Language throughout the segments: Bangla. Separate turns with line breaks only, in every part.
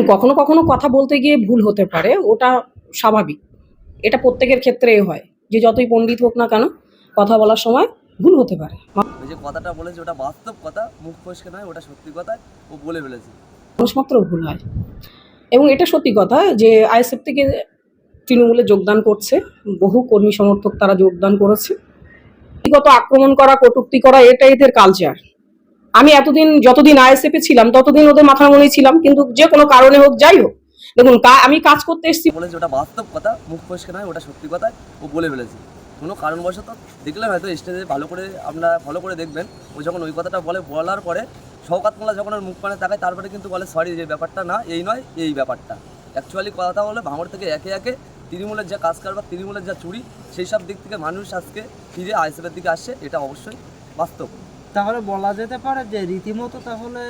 দেখুন কখনো কখনো কথা বলতে গিয়ে ভুল হতে পারে ওটা স্বাভাবিক। এটা প্রত্যেকের ক্ষেত্রেই হয় যে যতই পণ্ডিত হোক না কেন কথা বলার সময় ভুল হতে পারে।
ওই যে কথাটা বলেছে ওটা বাস্তব কথা মুখ ফসকে নয় ওটা সত্যি কথা ও বলে ফেলেছে।
মানুষমাত্র ভুল হয়। এবং এটা সত্যি কথা যে আইএসএফ থেকে তৃণমূলে যোগদান করছে বহু কর্মী সমর্থক তারা যোগদান করেছে। ব্যক্তিগত আক্রমণ করা কটূক্তি করা এটা এদের কালচার আমি এতদিন যতদিন আইএসএফ এ ছিলাম, ততদিন ওদের মাথার মনে ছিলাম, কিন্তু যে কোনো কারণে হোক, যাই হোক। দেখুন আমি কাজ করতে এসেছি।
বলেছে ওটা বাস্তব কথা, মুখ ফসকে নয়, ওটা সত্যি কথা, ও বলে ফেলেছে। কোনো কারণবশত দেখলে হয়তো স্টেজে ভালো করে আপনারা ফলো করে দেখবেন, ও যখন ওই কথাটা বলে, বলার পরে শওকাত যখন ওর মুখ পানে তাকায়, তারপরে কিন্তু বলে সরি যে ব্যাপারটা না, এই নয়, এই ব্যাপারটা। অ্যাকচুয়ালি কথা হলে, ভাঙড় থেকে একে একে তৃণমূলের যা কাজ কারবার তৃণমূলের যা চুরি, সেই সব দিক থেকে মানুষ আজকে ফিরে আইসিএফের দিকে আসছে, এটা অবশ্যই বাস্তব।
তাহলে বলা যেতে পারে যে রীতিমতো তাহলে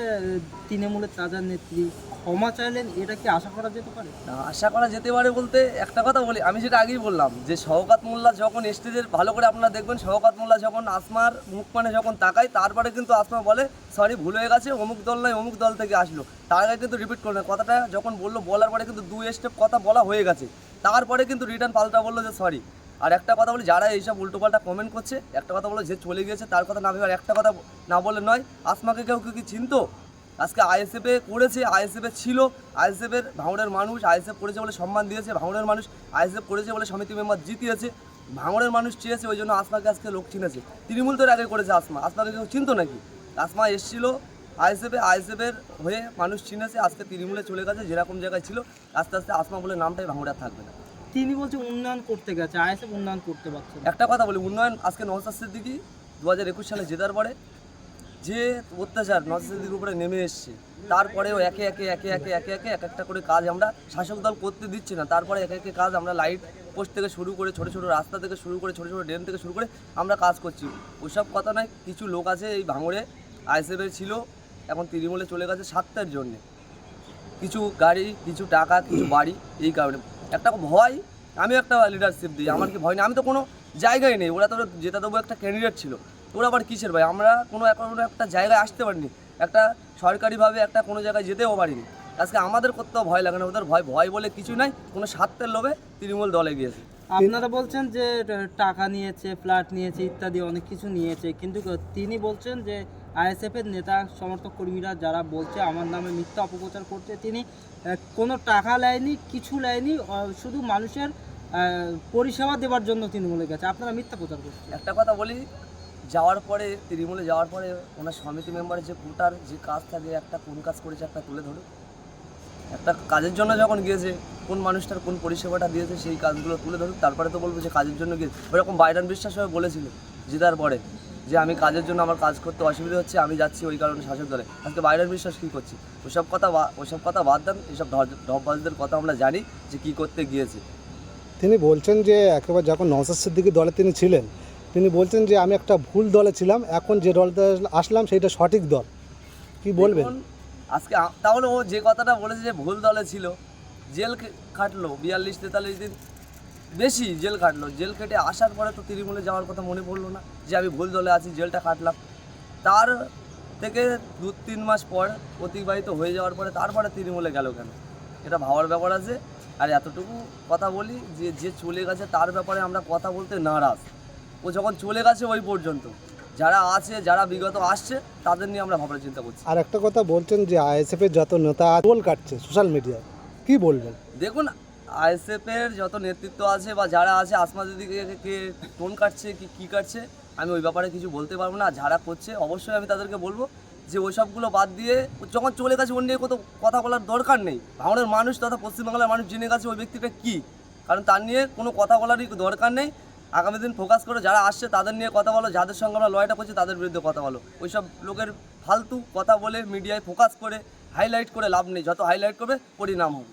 তৃণমূলের তাজা নেত্রী ক্ষমা চাইলেন, এটা কি আশা করা যেতে পারে?
আশা করা যেতে পারে বলতে একটা কথা বলি, আমি যেটা আগেই বললাম যে শওকাত মোল্লা যখন স্টেজের ভালো করে আপনারা দেখবেন, শওকাত মোল্লা যখন আসমার মুখ মানে যখন তাকায়, তারপরে কিন্তু আসমা বলে সরি ভুল হয়ে গেছে, অমুক দল নয়, অমুক দল থেকে আসলো। তার আগে কিন্তু রিপিট করবে কথাটা যখন বলল, বলার পরে কিন্তু দুই স্টেপ কথা বলা হয়ে গেছে। তারপরে কিন্তু রিটার্ন পাল্টা বলল যে সরি আর একটা কথা বলি, যারা এইসব উল্টোপাল্টা কমেন্ট করছে, একটা কথা বলো যে চলে গিয়েছে, তার কথা না ভেবে আর একটা কথা না বলে নয়, আসমাকে কেউ কেউ কি চিনতো? আজকে আইএসএফে করেছে, আইএসএফে ছিল আইএসএফের ভাঙড়ের মানুষ আইএসএফ করেছে বলে সম্মান দিয়েছে, ভাঙড়ের মানুষ আইএসএফ করেছে বলে সমিতি মেম্বার জিতিয়েছে, ভাঙড়ের মানুষ চেয়েছে, ওই জন্য আসমাকে আজকে লোক চিনেছে। তৃণমূল তো আগে করেছে আসমা, আসমাকে কেউ চিনতো নাকি? আসমা এসেছিল আইএসএফে আইএসএফের হয়ে মানুষ চিনেছে, আজকে তৃণমূলে চলে গেছে, যেরকম জায়গায় ছিল, আস্তে আস্তে আসমা বলে নামটাই ভাঙড়ে থাকবে না।
তিনি বলছে উন্নয়ন করতে গেছে, আইএসএফ উন্নয়ন করতে পারছে
একটা কথা বলি, উন্নয়ন আজকে নওসাদ সিদ্দিকি দু হাজার একুশ সালে জেতার পরে যে অত্যাচার নওসাদ সিদ্দিকির উপরে নেমে এসছে, তারপরেও একে একে একে একে একে একে এক একটা করে কাজ আমরা শাসক দল করতে দিচ্ছি না। তারপরে একে একে কাজ আমরা লাইট পোস্ট থেকে শুরু করে, ছোটো ছোটো রাস্তা থেকে শুরু করে, ছোটো ছোটো ড্রেন থেকে শুরু করে আমরা কাজ করছি। ওইসব কথা নয়, কিছু লোক আছে এই ভাঙড়ে আইসিএফের ছিল, এখন তৃণমূলে চলে গেছে স্বার্থের জন্যে। কিছু গাড়ি, কিছু টাকা, কিছু বাড়ি এই কারণে। একটা ভয় আমি একটা লিডারশিপ দিই, আমার কি ভয় নেই? আমি তো কোনো জায়গায় নেই, ওরা তো যেটা দেবো একটা ক্যান্ডিডেট ছিল। ওরা আবার কিসের ভাই আমরা কোনো এখন একটা জায়গায় আসতে পারিনি, একটা সরকারিভাবে একটা কোনো জায়গায় যেতেও পারিনি। আজকে আমাদের করতেও ভয় লাগে না, ওদের ভয় ভয় বলে কিছু নাই, কোনো স্বার্থের লোভে তৃণমূল দলে গিয়েছে।
আপনারা বলছেন যে টাকা নিয়েছে ফ্ল্যাট নিয়েছে, ইত্যাদি অনেক কিছু নিয়েছে, কিন্তু তিনি বলছেন যে আইএসএফ এর নেতা, সমর্থক কর্মীরা যারা বলছে আমার নামে মিথ্যা অপপ্রচার করছে তিনি কোনো টাকা নেয়নি, কিছু নেয়নি শুধু মানুষের পরিষেবা দেওয়ার জন্য তৃণমূলে গেছে। আপনারা মিথ্যা প্রচার করছেন।
একটা কথা বলি, যাওয়ার পরে, তৃণমূলে যাওয়ার পরে ওনার সমিতি মেম্বারের যে কোটার যে কাজ থাকে, একটা কোন কাজ করেছে একটা তুলে ধরো একটা কাজের জন্য যখন গিয়েছে, কোন মানুষটার কোন পরিষেবাটা দিয়েছে, সেই কাজগুলো তুলে ধরুক তারপরে তো বলব যে কাজের জন্য গিয়েছে ওরকম বাইরান বিশ্বাস হয়ে বলেছিল, জেতার পরে। যে আমি কাজের জন্য আমার কাজ করতে অসুবিধা হচ্ছে আমি যাচ্ছি ওই কারণে শাসক দলে। আজকে বাইরের বিশ্বাস কী করছি? ওসব কথা ওসব কথা বাদ দেন এসব ঢপবাজদের কথা আমরা জানি যে কী করতে গিয়েছে।
তিনি বলছেন যে একেবারে যখন নওসাদ সিদ্দিকী দলে তিনি ছিলেন তিনি বলছেন যে আমি একটা ভুল দলে ছিলাম এখন যে দলতে আসলাম সেইটা সঠিক দল। কি বলবেন?
আজকে তাহলে ও যে কথাটা বলেছে যে ভুল দলে ছিল জেল খাটলো বিয়াল্লিশ তেতাল্লিশ দিন বেশি জেল কাটলো জেল কেটে আসার পরে তো তৃণমূলে যাওয়ার কথা মনে পড়ল না যে আমি ভুল দলে আছি জেলটা কাটলাম তার থেকে দু তিন মাস পর অতিবাহিত হয়ে যাওয়ার পরে তারপরে তৃণমূলে গেল কেন? এটা ভাবার ব্যাপার আছে। আর এতটুকু কথা বলি যে যে চলে গেছে তার ব্যাপারে আমরা কথা বলতে নারাজ। ও যখন চলে গেছে ওই পর্যন্ত। যারা আছে যারা বিগত আসছে তাদের নিয়ে আমরা ভাবনা চিন্তা করছি।
আর একটা কথা বলছেন যে আইএসএফ এর যত নেতা টোল কাটছে সোশ্যাল মিডিয়ায় কি বলবেন?
দেখুন আইএসএফ এর যত নেতৃত্ব আছে বা যারা আছে আসমা দিদিকে কে টোন কাটছে, কি কি কাটছে, আমি ওই ব্যাপারে কিছু বলতে পারব না, যারা করছে অবশ্যই আমি তাদেরকে বলব যে ওই সবগুলো বাদ দিয়ে যখন চলে গেছে অন্য নিয়ে কত কথা বলার দরকার নেই। ভাঙড়ের মানুষ তথা পশ্চিমবাংলার মানুষ জেনে গেছে ওই ব্যক্তিটা কী, কারণ তার নিয়ে কোনো কথা বলারই দরকার নেই। আগামী দিন ফোকাস করে যারা আসছে তাদের নিয়ে কথা বলো, যাদের সঙ্গে আমরা লড়াইটা করছি তাদের বিরুদ্ধে কথা বলো। ওইসব লোকের ফালতু কথা বলে মিডিয়ায় ফোকাস করে, হাইলাইট করে লাভ নেই, যত হাইলাইট করবে পরিণাম হবে।